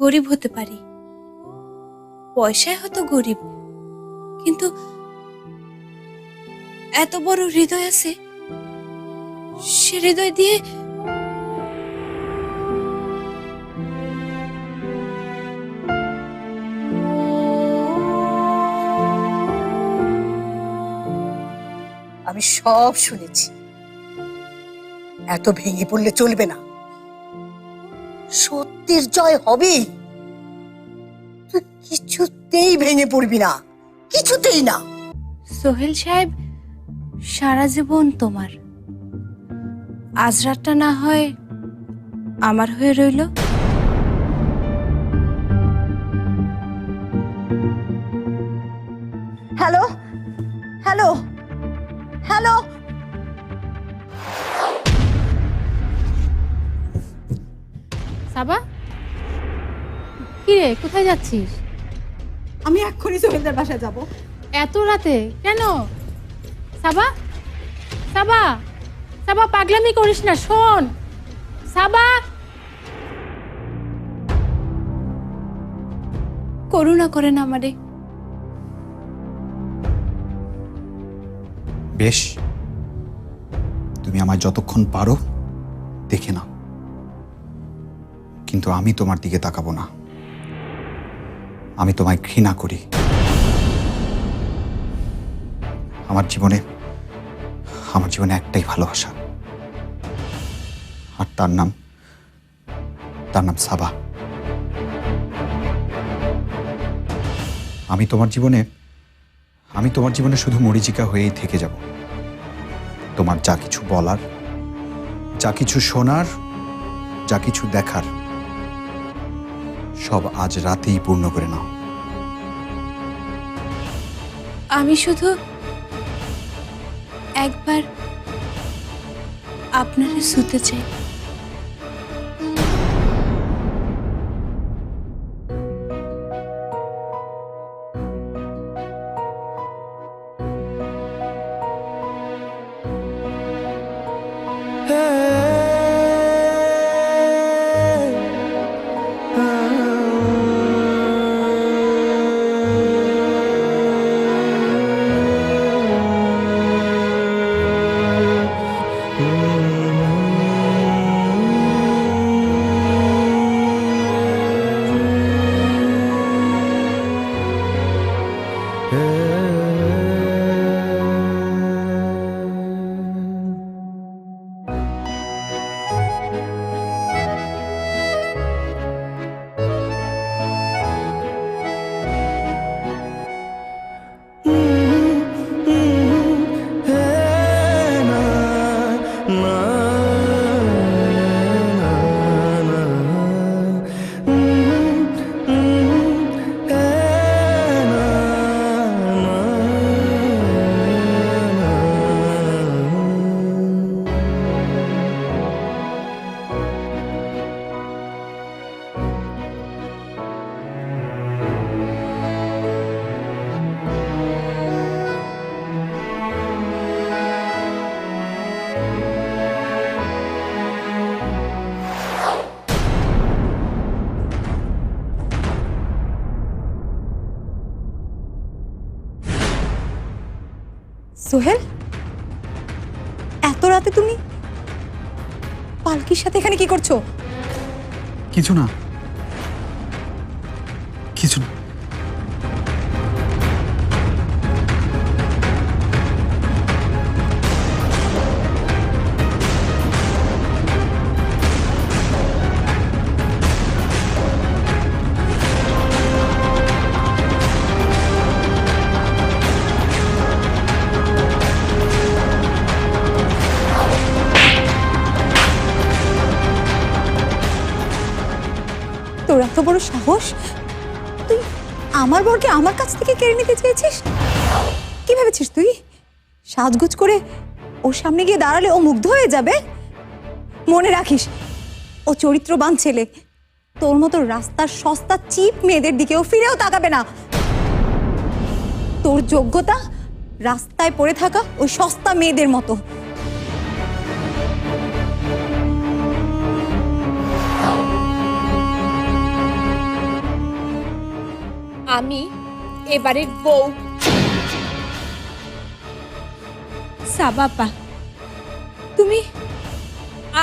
গরিব হতে পারি। পয়সায় হয়তো গরিব, কিন্তু এত বড় হৃদয় আছে, সে হৃদয় দিয়ে আমি সব শুনেছি। এত ভেঙে পড়লে চলবে না। সত্যের জয় হবেই। তুই কিছুতেই ভেঙে পড়বি না কিছুতেই না। সোহেল সাহেব সারা জীবন তোমার। আজ রাতটা না হয় আমার হয়ে রইল। হ্যালো হ্যালো হ্যালো সাবা কিরে কোথায় যাচ্ছিস? আমি এক্ষুনি সোহেলদের বাসায় যাব। এত রাতে? কেন? সাবা? সাবা? সাবা পাগলামি করিস না শোন। সাবা? করুণা করেন আমারে। বেশ তুমি আমায় যতক্ষণ পারো দেখে নাও। কিন্তু আমি তোমার দিকে তাকাবো না। আমি তোমায় ঘৃণা করি। আমার জীবনে আমার জীবনে একটাই ভালোবাসা। আর তার নাম তার নাম সাবা। আমি তোমার জীবনে, আমি তোমার জীবনে শুধু মরিচিকা হয়েই থেকে যাব। তোমার যা কিছু বলার, যা কিছু শোনার, যা কিছু দেখার সব আজ রাতেই পূর্ণ করে নাও। আমি শুধু একবার আপনারে শুতে চাই। সোহেল? এত রাতে তুমি? পালকির সাথে এখানে কি করছ? কিছু না। আমার আমার কাছ থেকে কেড়ে নিতে চেয়েছিস? কি ভেবেছিস তুই? সাজগুজ করে ওর সামনে গিয়ে দাঁড়ালে ও মুগ্ধ হয়ে যাবে? মনে রাখিস, ও চরিত্রবান ছেলে। তোর মতো রাস্তার সস্তা, চিপ মেয়েদের দিকেও ফিরেও তাকাবে না। তোর যোগ্যতা রাস্তায় পড়ে থাকা ওই সস্তা মেয়েদের মতো। আমি এবারের বউ। সাবাপা তুমি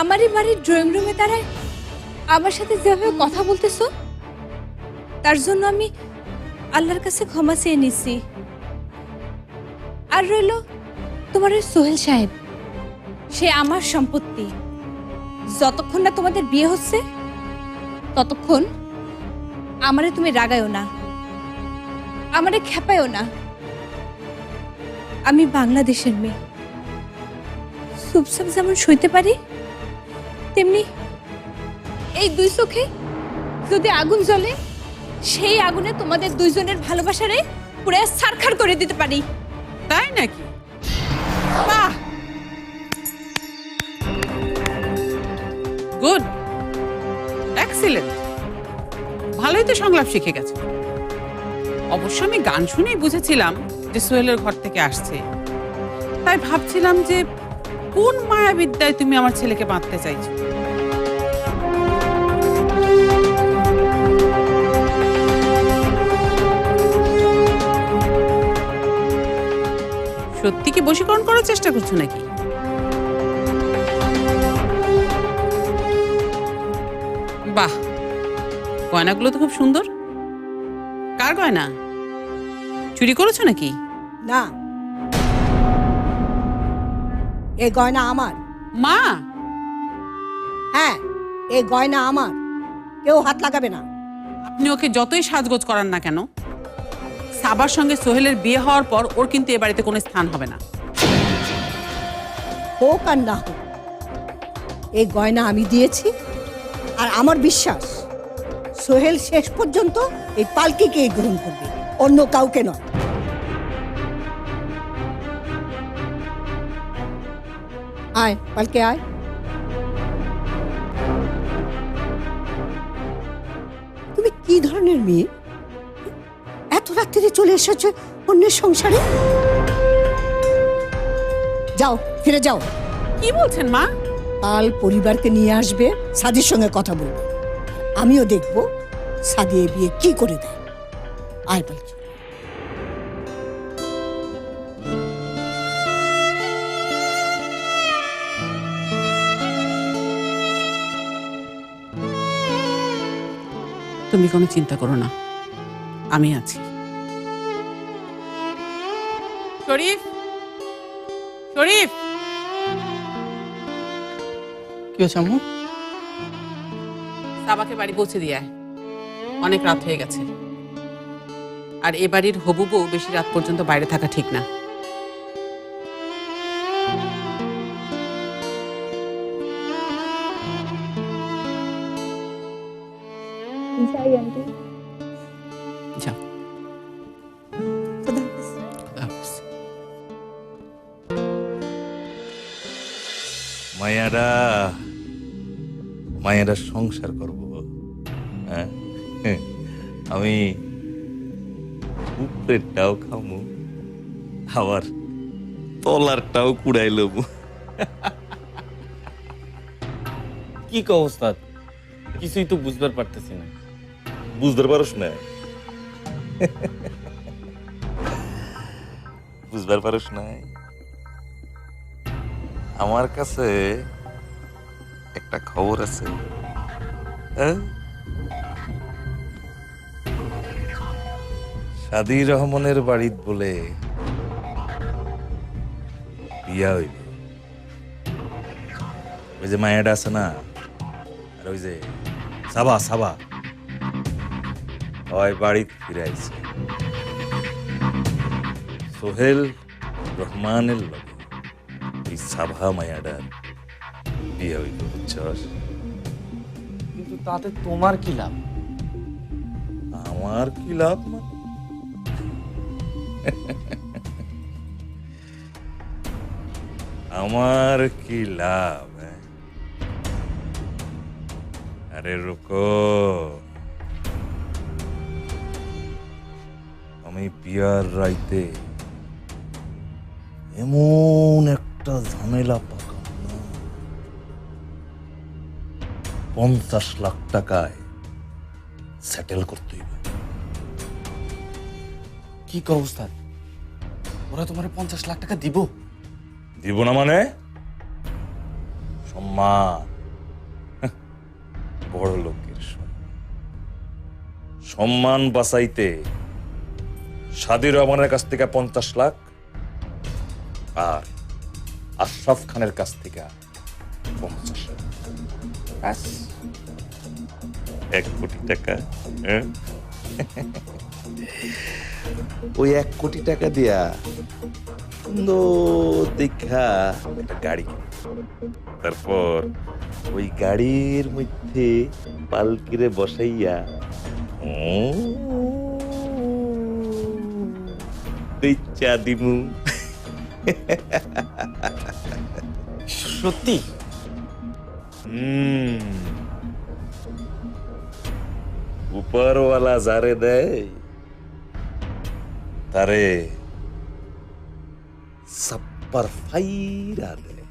আমারই বাড়ির ড্রয়িং রুমে দাঁড়ায় আমার সাথে যেভাবে কথা বলতেছো, তার জন্য আমি আল্লাহর কাছে ক্ষমা চেয়ে নিছি। আর রইল তোমার ওই সোহেল সাহেব, সে আমার সম্পত্তি। যতক্ষণ না তোমাদের বিয়ে হচ্ছে, ততক্ষণ আমারে তুমি রাগায়ও না। আমারে খেপায়ও না। আমি বাংলাদেশের মেয়ে। চুপচাপ যেমন সইতে পারি, তেমনি এই দুই চোখে যদি আগুন জ্বলে, সেই আগুনে তোমাদের দুইজনের ভালোবাসারে পুরো সারখার করে দিতে পারি। তাই নাকি? গুড। এক্সিলেন্ট ভালোই তো সংলাপ শিখে গেছে। অবশ্য আমি গান শুনেই বুঝেছিলাম যে সোহেলের ঘর থেকে আসছে। তাই ভাবছিলাম যে কোন মায়াবিদ্যায় তুমি আমার ছেলেকে বাঁধতে চাইছো? সত্যি কি বশীকরণ করার চেষ্টা করছ নাকি? বাহ! গয়নাগুলো তো খুব সুন্দর। গয়না চুরি করেছ নাকি? না। এ গয়না আমার। মা! হ্যাঁ এ গয়না আমার। কেউ হাত লাগাবে না। আপনি ওকে যতই সাজগোজ করান না কেন সাবার সঙ্গে সোহেলের বিয়ে হওয়ার পর ওর কিন্তু এ বাড়িতে কোনো স্থান হবে না। হোক আর না হোক এই গয়না আমি দিয়েছি আর আমার বিশ্বাস সোহেল শেষ পর্যন্ত এই পালকিকে গ্রহণ করবে অন্য কাউকে নয়। আয় পালকে আয়। তুমি কি ধরনের মেয়ে? এত রাত্রিরে চলে এসেছ অন্যের সংসারে? যাও ফিরে যাও। কি বলছেন মা? পাল পরিবারকে নিয়ে আসবে সাদির সঙ্গে কথা বলবে। আমিও দেখব সাদি এ বিয়ে কি করে দেয়। আয় বলছি তুমি কোনো চিন্তা করো না। আমি আছি। শরীফ শরীফ। কি হয়েছে আম্মু? সাবাকে বাড়ি পৌঁছে দিয়ে আয়। অনেক রাত হয়ে গেছে আর এ বাড়ির হবু বউ বেশি রাত পর্যন্ত বাইরে থাকা ঠিক না। মায়ারা মায়েরা সংসার করব। হ্যাঁ? হ্যাঁ। আমি উপরেরটাও খামু আবার তলারটাও কুড়াই লবো। কি অবস্থা কিছুই তো বুঝবার পারতেছি না। বুঝতে পারস না? বুঝবার পারস না আমার কাছে একটা খবর আছে। হ্যাঁ? সাদি রহমানের বাড়িত বলে বিয়া হইব। ওই যে আছে না, আর ওই যে সাবা সাবা। হয় বাড়িত ফিরে আইছে। সোহেল রহমানের লগে এই সাভা মায়াডার বিয়ে হইল বুঝছস কিন্তু তাতে তোমার কি লাভ? আমার কি লাভ আমার কি লাভ হ্যাঁ? আরে রুকো। আমি বিয়ার রাইতে এমন একটা ঝামেলা পঞ্চাশ লাখ টাকায় সেটেল করতে হইবে। কি কও উস্তাদ? ওরা তোমার পঞ্চাশ লাখ টাকা দিব। দিব না মানে? সম্মান। বড় লোকের সম্মান। বাঁচাইতে সাদি রহমানের কাছ থেকে পঞ্চাশ লাখ আর আশরাফ খানের কাছ থেকে পঞ্চাশ লাখ। এক কোটি টাকা হ্যাঁ? ওই এক কোটি টাকা দিয়া সুন্দর দেখা একটা গাড়ি। তারপর ওই গাড়ির মধ্যে পালকিরে বসাইয়া চা দিমু। সত্যি? হুম। উপরওয়ালা যারে দেয় তারে সাপ্পার ফাইরা দেয়।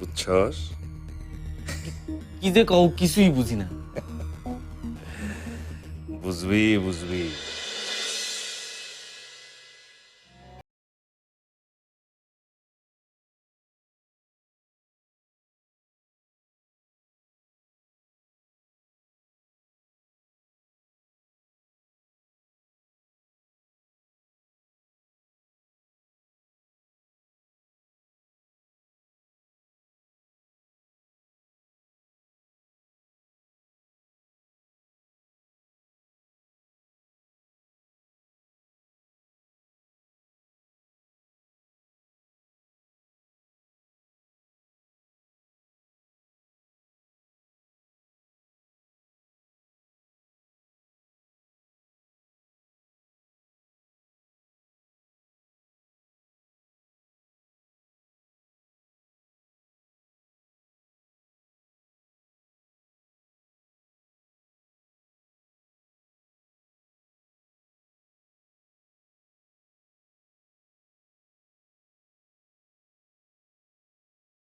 বুঝছস? কি যে কও কিছুই বুঝি না। বুঝবি বুঝবি।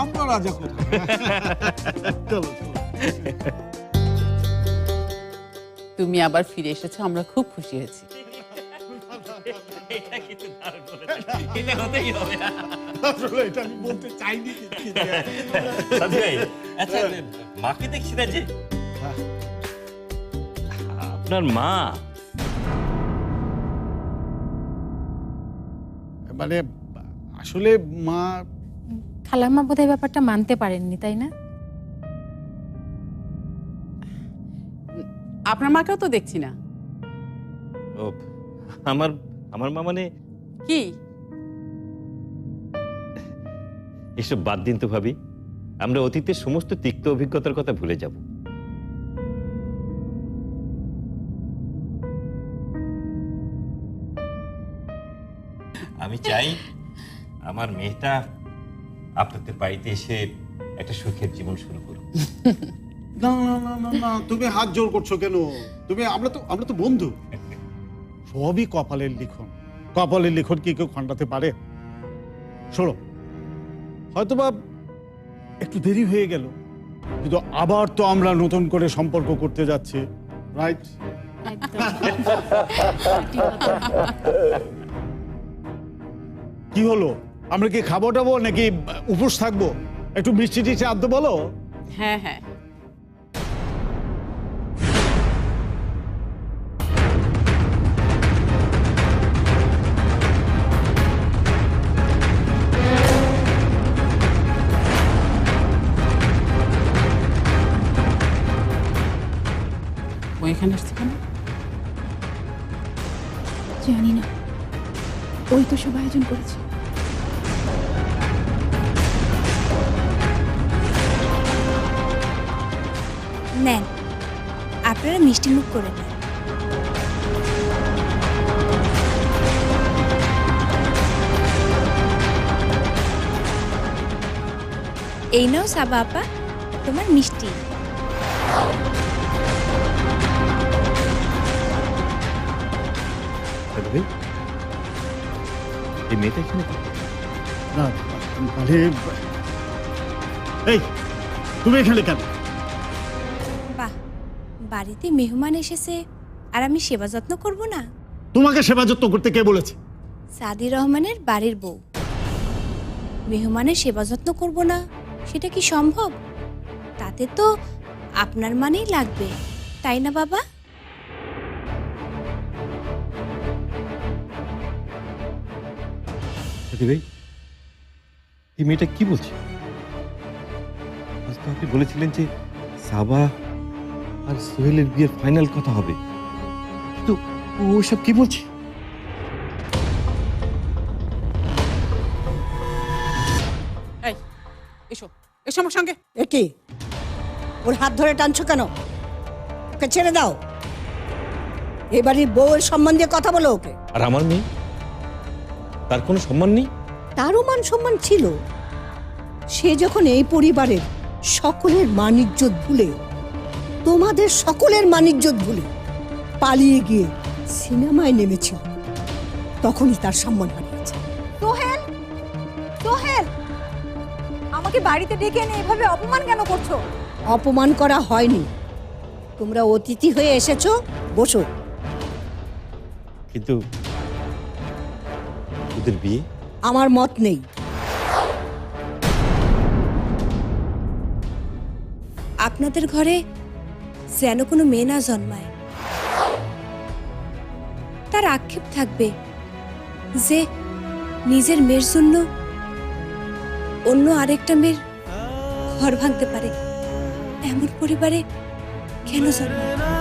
আমরা রাজা কোথায়? চলো তুমি আবার ফিরে এসেছ আমরা খুব খুশি হয়েছি। আচ্ছা মাকে দেখছি না যে? আপনার মা? মানে আসলে মা খালাম্মা বোধহয় ব্যাপারটা মানতে পারেননি তাই না? আপনার মাকেও তো দেখছি না। ও আমার আমার মা মানে? কি? এসব বাদ দিন তো ভাবি আমরা অতীতের সমস্ত তিক্ত অভিজ্ঞতার কথা ভুলে যাব। আমি চাই আমার মেয়েটা আপনাদের বাড়িতে এসে একটা সুখের জীবন শুরু করুন। না না না না না তুমি হাত জোর করছ কেন? তুমি আমরা তো আমরা তো বন্ধু। সবই কপালের লিখন। কপালের লিখন কি কেউ খণ্ডাতে পারে? শোনো হয়তোবা একটু দেরি হয়ে গেল কিন্তু আবার তো আমরা নতুন করে সম্পর্ক করতে যাচ্ছি রাইট কি হলো? আমরা কি খাব টাবো নাকি উপোস থাকব? একটু মিষ্টি টিষ্টি আনতে বলো। হ্যাঁ হ্যাঁ। ওইখানে আসছে কেন? জানি না। ওই তো সব আয়োজন করেছে। মিষ্টি মুখ করে নেন এই নাও সাবা আপা তোমার মিষ্টি। দাদু ভাই এই মেয়েটা এখানে না মানে এই তুমি এখানে কেন? বাড়িতে মেহমান এসেছে আর আমি সেবা যত্ন করব না? তোমাকে সেবা যত্ন করতে কে বলেছে? সাদি রহমানের বাড়ির বউ। মেহমানের সেবা যত্ন করব না সেটা কি সম্ভব? তাতে তো আপনার মানেই লাগবে তাই না বাবা? ভাই এই মেয়েটা কি বলছে? আপনি বলেছিলেন যে সাবা আর সোহেলের বিয়ের ফাইনাল কথা হবে। কিন্তু ও সব কি বলছে? এই এসো এসো আমার সঙ্গে। এ কি? ওর হাত ধরে টানছো কেন? ওকে ছেড়ে দাও। এবারের বউয়ের সম্মান দিয়ে কথা বলো ওকে। আর আমার মেয়ে? তার কোনো সম্মান নেই? তারও মান সম্মান ছিল। সে যখন এই পরিবারের সকলের মানিজ্যত ভুলে তোমাদের সকলের মানিজ্যত ভুলে পালিয়ে গিয়ে সিনেমায় নেমেছিল তখনই তার সম্মান হারিয়েছে। সোহেল! সোহেল! আমাকে বাড়িতে ডেকে এনে এভাবে অপমান কেন করছ? অপমান করা হয়নি। তোমরা অতিথি হয়ে এসেছ বসো। কিন্তু ওদের বিয়ে? আমার মত নেই। আপনাদের ঘরে যেন কোনো মেয়ে না জন্মায়। তার আক্ষেপ থাকবে যে নিজের মেয়ের জন্য অন্য আরেকটা মেয়ের ঘর ভাঙতে পারে। এমন পরিবারে কেন জন্মায়?